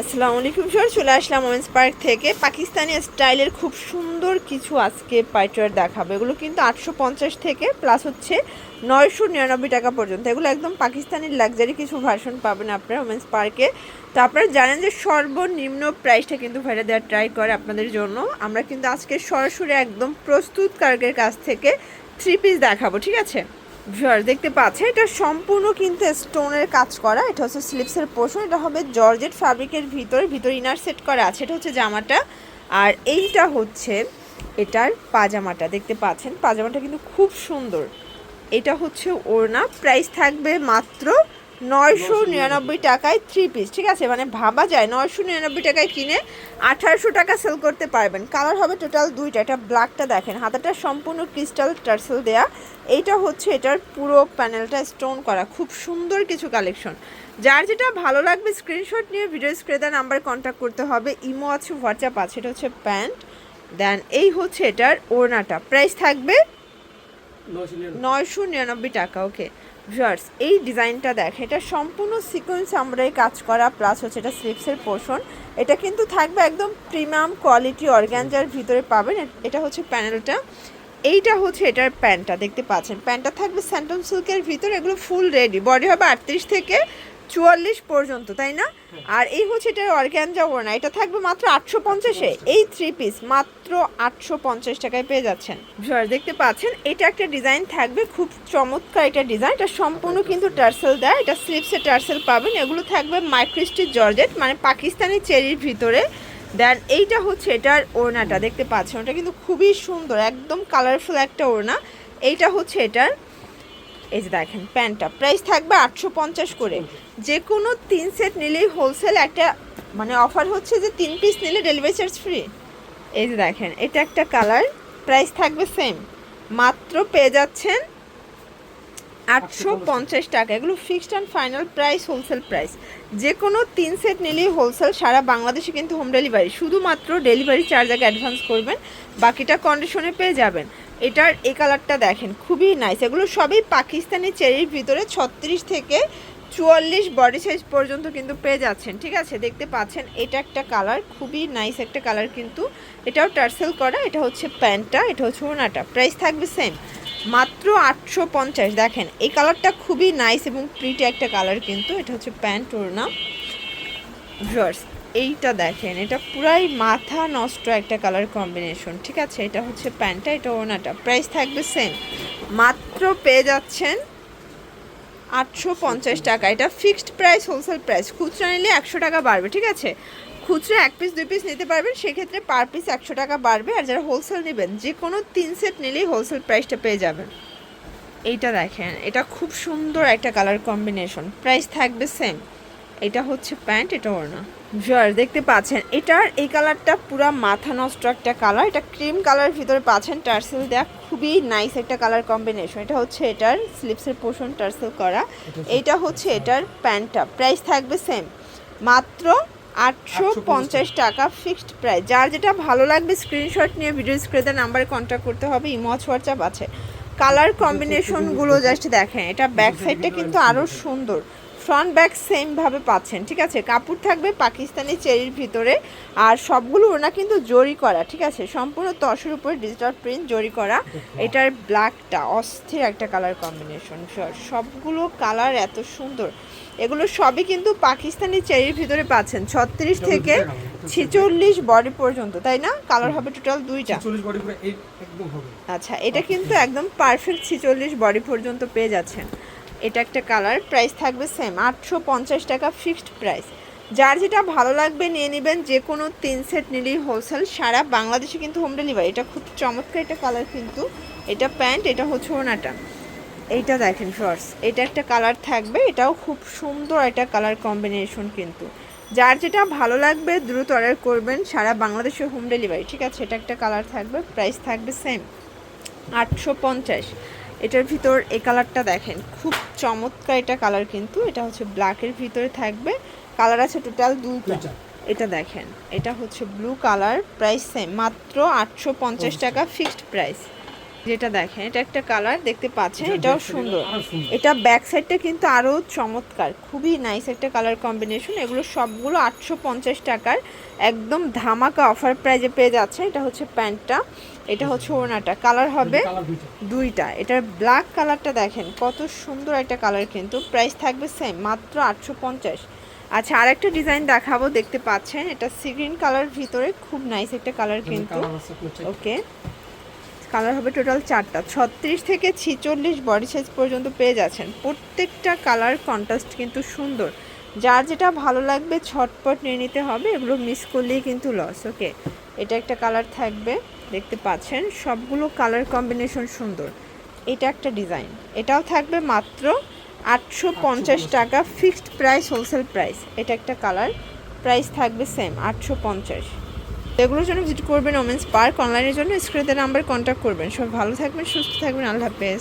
আসসালামু আলাইকুম স্যার চলে আসলাম ওমেন্স পার্ক থেকে। পাকিস্তানি স্টাইলের খুব সুন্দর কিছু আজকে পাইটার দেখাবো। এগুলো কিন্তু আটশো পঞ্চাশ থেকে প্লাস হচ্ছে নয়শো নিরানব্বই টাকা পর্যন্ত। এগুলো একদম পাকিস্তানি লাক্সারি কিছু ভার্সন পাবেন আপনারা ওমেন্স পার্কে তো আপনারা জানেন যে সর্বনিম্ন প্রাইসটা কিন্তু ভাইরা দেওয়ার ট্রাই করে আপনাদের জন্য। আমরা কিন্তু আজকে সরাসরি একদম প্রস্তুতকারকের কাছ থেকে থ্রি পিস দেখাবো, ঠিক আছে? ভিউয়ার দেখতে পাচ্ছেন, এটা সম্পূর্ণ কিন্তু স্টোনের কাজ করা। এটা হচ্ছে স্লিপসের পোর্শন এটা হবে জর্জেট ফ্যাব্রিকের ভিতরে ভিতরে ইনার সেট করা আছে, এটা হচ্ছে জামাটা। আর এইটা হচ্ছে এটার পাজামাটা, দেখতে পাচ্ছেন? পাজামাটা কিন্তু খুব সুন্দর। এটা হচ্ছে ওড়না প্রাইস থাকবে মাত্র নয়শো নিরানব্বই টাকায় থ্রি পিস ঠিক আছে? মানে ভাবা যায় নয়শো নিরানব্বই টাকায় কিনে আঠারোশো টাকা সেল করতে পারবেন। কালার হবে টোটাল দুইটা এটা ব্ল্যাকটা দেখেন। হাতাটা সম্পূর্ণ ক্রিস্টাল টার্সেল দেয়া। এইটা হচ্ছে এটার পুরো প্যানেলটা স্টোন করা। খুব সুন্দর কিছু কালেকশন যার যেটা ভালো লাগবে স্ক্রিনশট নিয়ে ভিডিও স্ক্রিনে নাম্বার কন্ট্যাক্ট করতে হবে। ইমো আছে হোয়াটসঅ্যাপ আছে এটা হচ্ছে প্যান্ট দেন এই হচ্ছে এটার ওড়নাটা। প্রাইস থাকবে নয়শো নিরানব্বই। টাকা ওকে ভিউয়ার্স, এই ডিজাইনটা দেখ, এটা সম্পূর্ণ সিকোয়েন্স আমরাই কাজ করা প্লাস হচ্ছে এটা স্লিপসের পোর্শন এটা কিন্তু থাকবে একদম প্রিমিয়াম কোয়ালিটি অর্গ্যানজার ভিতরে পাবেন এটা হচ্ছে প্যানেলটা এইটা হচ্ছে এটার প্যান্টটা, দেখতে পাচ্ছেন। প্যান্টটা থাকবে স্যান্টন সিল্কের ভিতরে, এগুলো ফুল রেডি বডি হবে আটত্রিশ থেকে চুয়াল্লিশ পর্যন্ত, তাই না? আর এই হচ্ছে এটার অর্গ্যানজা ওড়না, এটা থাকবে মাত্র আটশো পঞ্চাশে। এই থ্রি পিস মাত্র আটশো পঞ্চাশ টাকায় পেয়ে যাচ্ছেন। দেখতে পাচ্ছেন, এটা একটা ডিজাইন থাকবে, খুব চমৎকার এটা ডিজাইন। এটা সম্পূর্ণ কিন্তু টার্সেল দেয়, এটা স্লিপসে টার্সেল পাবেন। এগুলো থাকবে মাইক্রিস্টি জর্জেট মানে পাকিস্তানি চেরির ভিতরে। দেন এইটা হচ্ছে এটার ওড়নাটা, দেখতে পাচ্ছেন। ওটা কিন্তু খুবই সুন্দর, একদম কালারফুল একটা ওড়না। এইটা হচ্ছে এটার এই যে দেখেন, প্যান্টটা। প্রাইস থাকবে আটশো পঞ্চাশ করে। যে কোনো তিন সেট নিলেই হোলসেল একটা মানে অফার হচ্ছে যে তিন পিস নিলে ডেলিভারি চার্জ ফ্রি এই যে দেখেন, এটা একটা কালার প্রাইস থাকবে সেম মাত্র পেয়ে যাচ্ছেন আটশো পঞ্চাশ টাকা। এগুলো fixed and final price wholesale price যে কোনো তিন সেট নিলেই হোলসেল সারা বাংলাদেশে কিন্তু হোম ডেলিভারি শুধুমাত্র ডেলিভারি চার্জ আগে অ্যাডভান্স করবেন, বাকিটা কন্ডিশনে পেয়ে যাবেন। এটার এই কালারটা দেখেন, খুবই নাইস এগুলো সবই পাকিস্তানি চেরির ভিতরে ছত্রিশ থেকে চুয়াল্লিশ বডি সাইজ পর্যন্ত কিন্তু পেয়ে যাচ্ছেন, ঠিক আছে? দেখতে পাচ্ছেন, এটা একটা কালার, খুবই নাইস একটা কালার কিন্তু। এটাও টার্সেল করা, এটা হচ্ছে প্যান্টটা, এটা হচ্ছে ওনাটা প্রাইস থাকবে সেম মাত্র আটশো পঞ্চাশ, দেখেন, এই কালারটা খুবই নাইস এবং প্রিটি একটা কালার কিন্তু, এটা হচ্ছে প্যান্ট, ওড়না। ভিউয়ার্স এইটা দেখেন এটা পুরাই মাথা নষ্ট একটা কালার কম্বিনেশন ঠিক আছে? এটা হচ্ছে প্যান্টটা এটা ওনাটা। প্রাইস থাকবে সেম মাত্র পেয়ে যাচ্ছেন আটশো পঞ্চাশ টাকা। এটা ফিক্সড প্রাইস হোলসেল প্রাইস খুচরা নিলে একশো টাকা বাড়বে ঠিক আছে? খুচরা এক পিস দুই পিস নিতে পারবেন সেক্ষেত্রে পার পিস একশো টাকা বাড়বে। আর যারা হোলসেল নেবেন যে কোনো তিন সেট নিলেই হোলসেল প্রাইসটা পেয়ে যাবেন। এইটা দেখেন এটা খুব সুন্দর একটা কালার কম্বিনেশন প্রাইস থাকবে সেম এটা হচ্ছে প্যান্ট এটা ওড়না। ভিউয়ার দেখতে পাচ্ছেন এটার এই কালারটা পুরা মাথা নষ্ট একটা কালার। এটা ক্রিম কালার ভিতরে পাচ্ছেন টার্সেল দেয়া খুবই নাইস একটা কালার কম্বিনেশন এটা হচ্ছে এটার স্লিপসের পোর্শন টার্সেল করা। এটা হচ্ছে এটার প্যান্টটা। প্রাইস থাকবে সেম মাত্র আটশো পঞ্চাশ টাকা ফিক্সড প্রাইস যার যেটা ভালো লাগবে স্ক্রিনশট নিয়ে ভিডিও স্ক্রিনে নাম্বারে কন্ট্যাক্ট করতে হবে। ইমোচ হোয়াটসঅ্যাপ আছে। কালার কম্বিনেশনগুলো জাস্ট দেখেন এটা ব্যাক সাইডটা কিন্তু আরও সুন্দর। ফ্রন্ট ব্যাক সেমভাবে পাচ্ছেন ঠিক আছে? কাপড় থাকবে পাকিস্তানি চেরির ভিতরে আর সবগুলো ওনা কিন্তু জরি করা ঠিক আছে? সম্পূর্ণ তসের উপরে ডিজিটাল প্রিন্ট জরি করা। এটার ব্ল্যাকটা অস্থির একটা কালার কম্বিনেশন সবগুলো কালার এত সুন্দর। এগুলো সবই কিন্তু পাকিস্তানি চেরির ভিতরে পাচ্ছেন ছত্রিশ থেকে ছেচল্লিশ বডি পর্যন্ত তাই না? কালার হবে টোটাল দুইটা। আচ্ছা এটা কিন্তু একদম পারফেক্ট ছিচল্লিশ বডি পর্যন্ত পেয়ে যাচ্ছেন। এটা একটা কালার প্রাইস থাকবে সেম আটশো পঞ্চাশ টাকা ফিক্সড প্রাইস যার যেটা ভালো লাগবে নিয়ে নেবেন, যে কোনো তিন সেট নিলেই হোলসেল সারা বাংলাদেশে কিন্তু হোম ডেলিভারি এটা খুব চমৎকার একটা কালার কিন্তু, এটা প্যান্ট এটা হচ্ছে ওনাটা। এইটা দেখেন শর্টস এটা একটা কালার থাকবে, এটাও খুব সুন্দর একটা কালার কম্বিনেশন কিন্তু। যার যেটা ভালো লাগবে, দ্রুত অর্ডার করবেন, সারা বাংলাদেশে হোম ডেলিভারি ঠিক আছে? এটা একটা কালার থাকবে প্রাইস থাকবে সেম আটশো পঞ্চাশ। এটার ভিতর এই কালারটা দেখেন খুব চমৎকার এটা কালার কিন্তু এটা হচ্ছে ব্ল্যাকের ভিতরে থাকবে কালার আছে টোটাল দুইটা। এটা দেখেন এটা হচ্ছে ব্লু কালার প্রাইস সেম মাত্র আটশো পঞ্চাশ টাকা ফিক্সড প্রাইস যেটা দেখেন এটা একটা কালার দেখতে পাচ্ছেন এটাও সুন্দর। এটা ব্যাক সাইডটা কিন্তু আরও চমৎকার খুবই নাইস একটা কালার কম্বিনেশন এগুলো সবগুলো আটশো পঞ্চাশ টাকার একদম ধামাকা অফার প্রাইজে পেয়ে যাচ্ছে। এটা হচ্ছে প্যান্টটা এটা হচ্ছে ওড়নাটা। কালার হবে দুইটা। এটার ব্ল্যাক কালারটা দেখেন কত সুন্দর একটা কালার কিন্তু। প্রাইস থাকবে সেম মাত্র আটশো পঞ্চাশ। আচ্ছা আর একটা ডিজাইন দেখাবো দেখতে পাচ্ছেন। এটা সিগ্রিন কালার ভিতরে খুব নাইস একটা কালার কিন্তু। ওকে কালার হবে টোটাল চারটা। ছত্রিশ থেকে ছিচল্লিশ বডি সাইজ পর্যন্ত পেয়ে যাচ্ছেন। প্রত্যেকটা কালার কন্ট্রাস্ট কিন্তু সুন্দর। যার যেটা ভালো লাগবে ছটপট নিয়ে নিতে হবে এগুলো মিস করলেই কিন্তু লস ওকে এটা একটা কালার থাকবে দেখতে পাচ্ছেন সবগুলো কালার কম্বিনেশন সুন্দর। এটা একটা ডিজাইন এটাও থাকবে মাত্র আটশো পঞ্চাশ টাকা ফিক্সড প্রাইস হোলসেল প্রাইস এটা একটা কালার প্রাইস থাকবে সেম আটশো পঞ্চাশ। এগুলোর জন্য ভিজিট করবেন ওমেন্স পার্ক, অনলাইনের জন্য স্ক্রিনের নাম্বার কন্ট্যাক্ট করবেন। সব ভালো থাকবেন, সুস্থ থাকবেন, আল্লাহ হাফেজ।